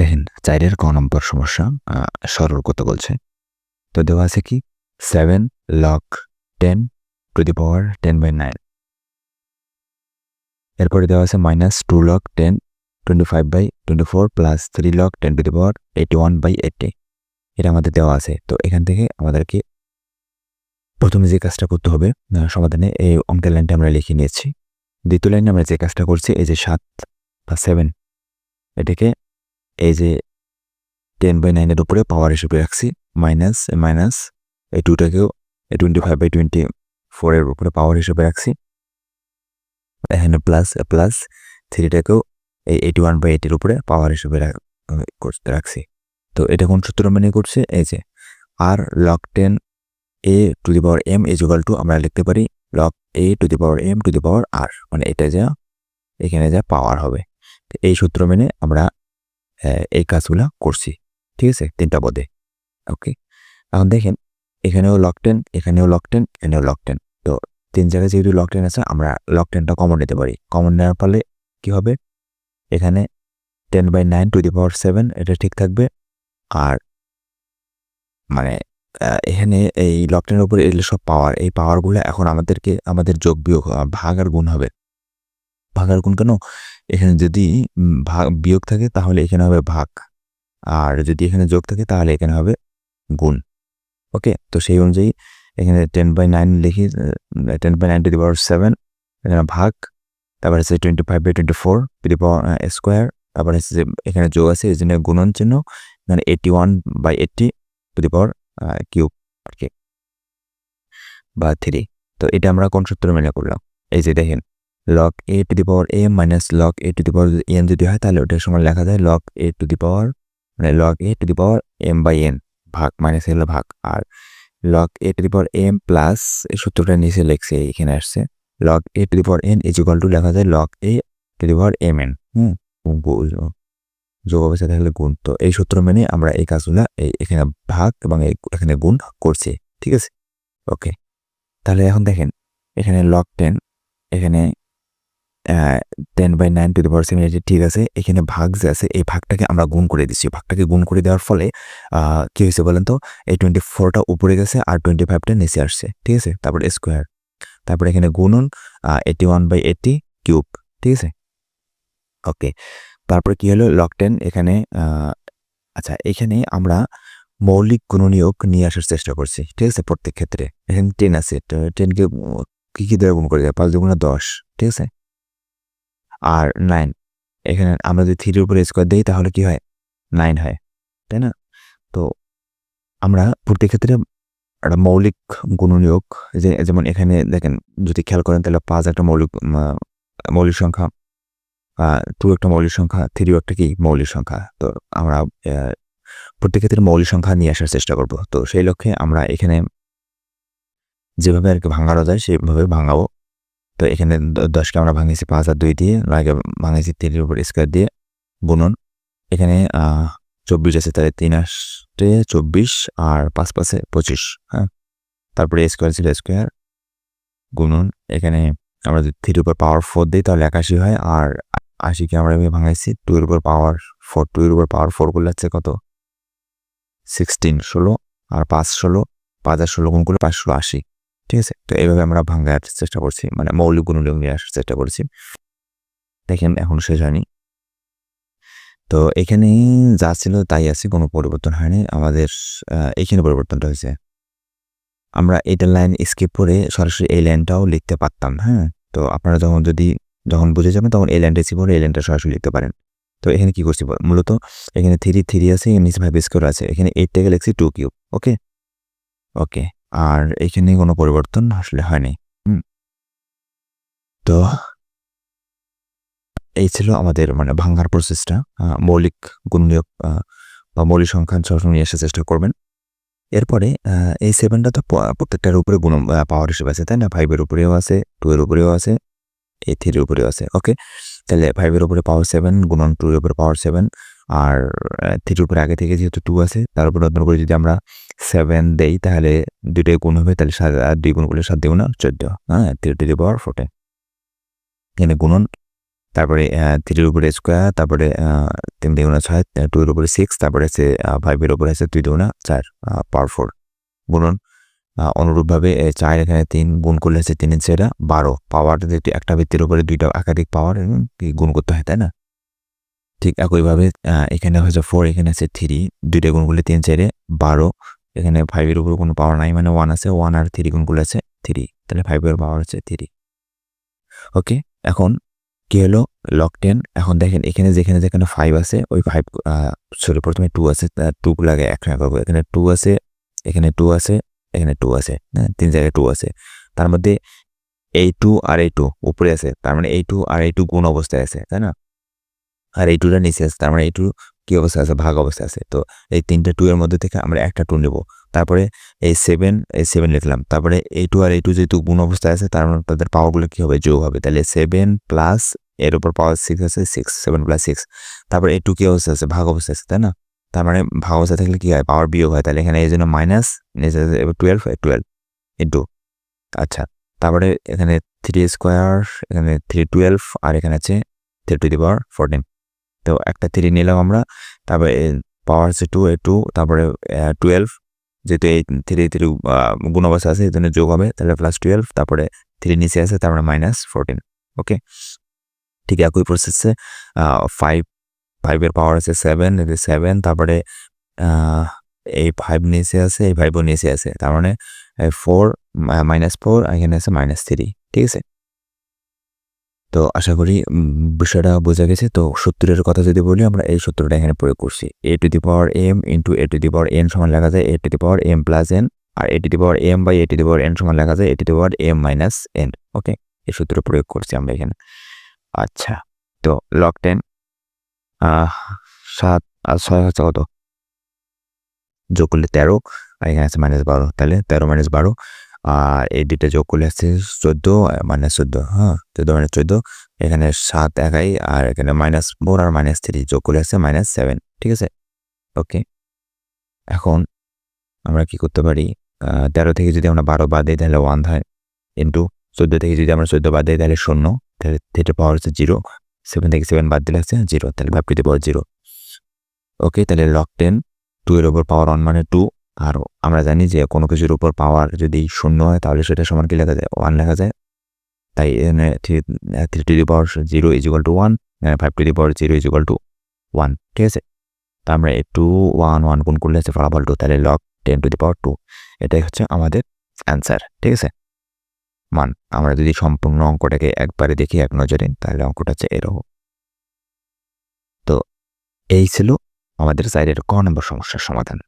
দেখেন চারের ক নম্বর সমস্যা সরল কত বলছে। তো দেওয়া আছে কি? Seven log ten to the power ten by nine এরপরে দেওয়া আছে minus two log ten twenty five by twenty four plus three log ten to the power eighty one by eighty এটা আমাদের দেওয়া আছে। তো এখান থেকে আমাদেরকে প্রথমে যে কাজটা করতে হবে সমাধানে এই অঙ্কের লাইনটা আমরা লিখে নিয়েছি। দ্বিতীয় লাইনে আমরা যে কাজটা করছি, এই যে সাত বা সেভেন এটাকে এই যে টেন বাই নাইনের উপরে পাওয়ার হিসেবে রাখছি মাইনাস মাইনাস এই টুটাকেও টোয়েন্টি ফাইভ বাই টোয়েন্টি ফোরের উপরে পাওয়ার হিসেবে রাখছি। এখানে প্লাস প্লাস থ্রিটাকেও এই এইটি ওয়ান বাই এইটির উপরে পাওয়ার হিসেবে করতে রাখছি। তো এটা কোন সূত্র মেনে করছে? এই যে আর log ten a to the power m is equal to আমরা লিখতে পারি log a to the power m to the power আর মানে এটা যা, এখানে যা পাওয়ার হবে। এই সূত্র মেনে আমরা এই কাজগুলা করছি। ঠিক আছে? তিনটা পদে। ওকে এখন দেখেন, এখানেও লকটেন এখানেও লকটেন এখানেও লকটেন তো তিন জায়গায় যেহেতু লকটেন আছে, আমরা লকটেনটা কমন নিতে পারি। কমন নেওয়ার ফলে কী হবে? এখানে ten by nine to the power seven এটা ঠিক থাকবে। আর মানে এখানে এই লকটেনের উপরে এগুলো সব পাওয়ার এই পাওয়ারগুলো এখন আমাদেরকে, আমাদের যোগ বিয়োগ ভাগ আর গুণ হবে। ভাগ আর গুণ কেন? এখানে যদি ভাগ, বিয়োগ থাকে তাহলে এখানে হবে ভাগ। আর যদি এখানে যোগ থাকে তাহলে এখানে হবে গুণ। ওকে? তো সেই অনুযায়ী এখানে টেন বাই নাইন লিখি ten by nine to the power seven এখানে ভাগ। তারপর হচ্ছে twenty five by twenty four to the power square তারপর হচ্ছে যে এখানে যোগ আছে, এই জন্য গুণন চিহ্ন মানে eighty one by eighty to the power cube আর কি বা থ্রি তো এটা আমরা কোন সূত্র মেনে করলাম? এই যে দেখেন log a to the power m minus log a to the power n যদি হয়, তাহলে ওটার সময় লেখা যায় log a to the power মানে log a to the power m by n ভাগ মাইনাস হলো ভাগ আর log a to the power m plus এই সূত্রটা নিচে লেখছে, এখানে আসছে। Log a to the power n is equal to লেখা যায় log a to the power m n hmm যোগ অবস্থা থাকলে গুণ তো, এই সূত্র মেনে আমরা এই কাজগুলা, এই এখানে ভাগ এবং এখানে গুণ করছি, ঠিক আছে? ওকে তাহলে এখন দেখেন, এখানে লক টেন এখানে ten by nine to the power seven ঠিক আছে। এখানে ভাগ যে আছে, এই ভাগটাকে আমরা গুণ করে দিচ্ছি। ভাগটাকে গুণ করে দেওয়ার ফলে কি হয়েছে বলেন তো? এই টোয়েন্টি ফোরটা উপরে গেছে আর টোয়েন্টি ফাইভটা নিচে আসছে। ঠিক আছে? তারপরে স্কোয়ার তারপরে এখানে গুণন eighty one by eighty cube ঠিক আছে? ওকে তারপরে কি হলো? লক টেন এখানে আচ্ছা এখানে আমরা মৌলিক গুণনীয়ক নিয়ে আসার চেষ্টা করছি। ঠিক আছে? প্রত্যেক ক্ষেত্রে। এখানে টেন আছে। টেনকে কি কি দ্বারা গুণ করে দেয় পাঁচ দুগুণা দশ। ঠিক আছে? আর নাইন এখানে আমরা যদি থ্রির উপরে স্কোয়ার দিই, তাহলে কি হয়? নাইন হয়। তাই না? তো আমরা প্রত্যেক ক্ষেত্রে একটা মৌলিক গুণনীয়ক যে, যেমন এখানে দেখেন, যদি খেয়াল করেন, তাহলে পাঁচ একটা মৌলিক মৌলিক সংখ্যা টু একটা মৌলিক সংখ্যা থ্রিও একটা কি? মৌলিক সংখ্যা। তো আমরা প্রত্যেক ক্ষেত্রে মৌলিক সংখ্যা নিয়ে আসার চেষ্টা করব। তো সেই লক্ষ্যে আমরা এখানে যেভাবে আর কি ভাঙানো যায়, সেইভাবে ভাঙাবো। তো এখানে দশকে আমরা ভাঙিয়েছি, পাঁচ আর দুই দিয়ে আগে ভাঙিয়েছি তিনের উপর স্কোয়ার দিয়ে গুণন এখানে চব্বিশ আছে, তাহলে তিন আসতে চব্বিশ আর পাঁচ পাশে পঁচিশ হ্যাঁ? তারপরে স্কোয়ার ছিল স্কোয়ার গুণন এখানে আমরা যদি থ্রির উপর পাওয়ার ফোর দিই, তাহলে একাশি হয়, আর আশিকে আমরা এভাবে ভাঙাইছি টু এর উপর পাওয়ার ফোর টু এর উপর পাওয়ার ফোর করলে হচ্ছে কত? সিক্সটিন ষোলো, আর পাঁচ, ষোলো, পাঁচ আর ষোলো গুণ করলে পাঁচশো আশি। ঠিক আছে? তো এইভাবে আমরা ভাঙার চেষ্টা করছি মানে মৌলিক গুণনীয়ক নিয়ে আসার চেষ্টা করছি। দেখেন, এখন শেষ হয়নি। তো এখানে যা ছিল তাই আছে, কোনো পরিবর্তন হয়নি। আমাদের এখানে পরিবর্তনটা হয়েছে। আমরা এটা লাইন স্কিপ করে সরাসরি এই লাইনটাও লিখতে পারতাম হ্যাঁ? তো আপনারা যখন যদি, যখন বুঝে যাবেন, তখন এই লাইনটা স্কিপ করে এই লাইনটা সরাসরি লিখতে পারেন। তো এখানে কি করছি? মূলত এখানে থ্রি থ্রি আছে নিচে ফাইভ স্কোয়ার আছে। এখানে এইট থেকে লিখছি টু কিউব ওকে ওকে আর এখানে কোনো পরিবর্তন আসলে হয়নি। তো এই ছিল আমাদের মানে ভাঙার প্রসেসটা মৌলিক গুণনীয়ক বা মৌলিক সংখ্যা সবসময় নিয়ে আসার চেষ্টা করবেন। এরপরে এই সেভেনটা তো প্রত্যেকটার উপরে গুণ পাওয়ার হিসেবে আছে, তাই না? ফাইভের উপরেও আছে টু এর উপরেও আছে, এই থ্রির উপরেও আছে ওকে তাহলে ফাইভের উপরে পাওয়ার সেভেন গুণন টু এর উপরে পাওয়ার সেভেন আর থ্রির উপরে আগে থেকে যেহেতু টু আছে, তার উপর নতুন করে যদি আমরা সেভেন দেই, তাহলে দুটোই গুণ হবে, তাহলে সাত, আর দুই গুণ করলে সাত দুগুণ চোদ্দ হ্যাঁ? Three to the power fourteen এখানে গুণন, তারপরে থ্রির উপরে স্কোয়ার তারপরে তিন দুগুণা ছয় টুর উপরে সিক্স তারপরে আছে ফাইভের উপরে আছে দুই দুগুণা চার পাওয়ার ফোর গুণন অনুরূপভাবে চার এখানে তিন গুণ করলে আছে তিন ইঞ্চি এটা বারো। পাওয়ার একটা ভিত্তির উপরে দুইটা একাধিক পাওয়ার গুণ করতে হয়, তাই না? ঠিক একইভাবে এখানে হচ্ছে ফোর এখানে আছে থ্রি দুইটা গুণ করলে তিন, চারে বারো। এখানে ফাইভের উপর কোনো পাওয়ার নাই মানে ওয়ান আছে ওয়ান আর থ্রি গুণ করলে আছে থ্রি তাহলে ফাইভের পাওয়ার হচ্ছে থ্রি ওকে এখন কি হলো? লক টেন এখন দেখেন এখানে যেখানে যেখানে ফাইভ আছে, ওই ফাইভ সরি প্রথমে টু আছে টু লাগে এক করব এখানে টু আছে, এখানে টু আছে, এখানে টু আছে হ্যাঁ তিন জায়গায় টু আছে। তার মধ্যে এই টু আর এই টু উপরে আছে, তার মানে এই টু আর এই টু গুণ অবস্থায় আছে, তাই না? আর এই টুটা নিচে আছে, তার মানে এই টু কি অবস্থায় আছে? ভাগ অবস্থায় আছে। তো এই তিনটা টু এর মধ্যে থেকে আমরা একটা টু নেব। তারপরে এই সেভেন এই সেভেন লিখলাম তারপরে এই টু আর এই টু যেহেতু গুণ অবস্থায় আছে, তার মানে তাদের পাওয়ারগুলো কি হবে? যোগ হবে। তাহলে সেভেন প্লাস এর উপর পাওয়ার সিক্স আছে সিক্স সেভেন প্লাস সিক্স তারপরে এই টু কি অবস্থা আছে? ভাগ অবস্থা আছে, তাই না? তার মানে ভাগ অবস্থা থাকলে কি হয়? পাওয়ার বিয়োগ হয়। তাহলে এখানে এই জন্য মাইনাস টুয়েলভ টুয়েলভ ইন্টু আচ্ছা। তারপরে এখানে থ্রি স্কোয়ার এখানে থ্রি টুয়েলভ আর এখানে আছে three to the power fourteen তো একটা থ্রি নিলাম আমরা। তারপরে পাওয়ার আছে টু এ টু তারপরে টুয়েলভ যেহেতু এই থ্রি থ্রি গুণ অবস্থা আছে, এই জন্য যোগ হবে, তাহলে প্লাস টুয়েলভ তারপরে থ্রি নিচে আছে তারপরে মাইনাস ফোরটিন ওকে ঠিক একই প্রসেসে ফাইভ ফাইভের পাওয়ার আছে সেভেন সেভেন তারপরে এই ফাইভ নিচে আছে, এই ফাইভও নিচে আছে, তার মানে ফোর মাইনাস ফোর এখানে আছে মাইনাস থ্রি ঠিক আছে? তো আশা করি বিষয়টা বোঝা গেছে। তো সত্তরের কথা যদি বলি, আমরা এই সত্তরটা এখানে প্রয়োগ করছি। A to the power m into a to the power n সমান লেখা যায় a to the power m plus n, R a to the power m by a to the power n সমান লেখা যায় a to the power m minus n. Okay? এই সূত্র প্রয়োগ করছি আমরা এখানে। আচ্ছা তো লক টেন সাত আর ছয় হচ্ছে কত? যোগ করলে তেরো, আর এখানে আছে মাইনাস বারো। তাহলে তেরো মাইনাস বারো এই যোগ করলে আছে চোদ্দ মাইনাস চোদ্দ হ্যাঁ? চোদ্দ মাইনাস চোদ্দ, এখানে সাত একাই, আর এখানে মাইনাস ফোর আর মাইনাস থ্রি যোগ করলে আছে মাইনাস সেভেন ঠিক আছে? ওকে এখন আমরা কি করতে পারি? তেরো থেকে যদি আমরা বারো বাদ দিই, তাহলে ওয়ান হয় ইন্টু চোদ্দ থেকে যদি আমরা চোদ্দ বাদ দিই, তাহলে শূন্য, তাহলে থ্রিটা পাওয়ার হচ্ছে জিরো সেভেন থেকে সেভেন বাদ দিলে আছে জিরো তাহলে টু পাওয়ার জিরো ওকে তাহলে লক টেন টু এর ওপর পাওয়ার ওয়ান মানে টু আর আমরা জানি যে কোনো কিছুর উপর পাওয়ার যদি শূন্য হয়, তাহলে সেটা সমান কি লেখা যায়? ওয়ান লেখা যায়। তাই এখানে three to the power zero is equal to one five to the power zero is equal to one ঠিক আছে? তা আমরা এই টু ওয়ান ওয়ান গুণ করলে আছে ফলাফল টু তাহলে log ten to the power two এটাই হচ্ছে আমাদের অ্যান্সার ঠিক আছে? মান, আমরা যদি সম্পূর্ণ অঙ্কটাকে একবারে দেখি, এক নজরে, তাহলে অঙ্কটা হচ্ছে এরকম। তো এই ছিল আমাদের সাইডের ক নম্বর সমস্যার সমাধান।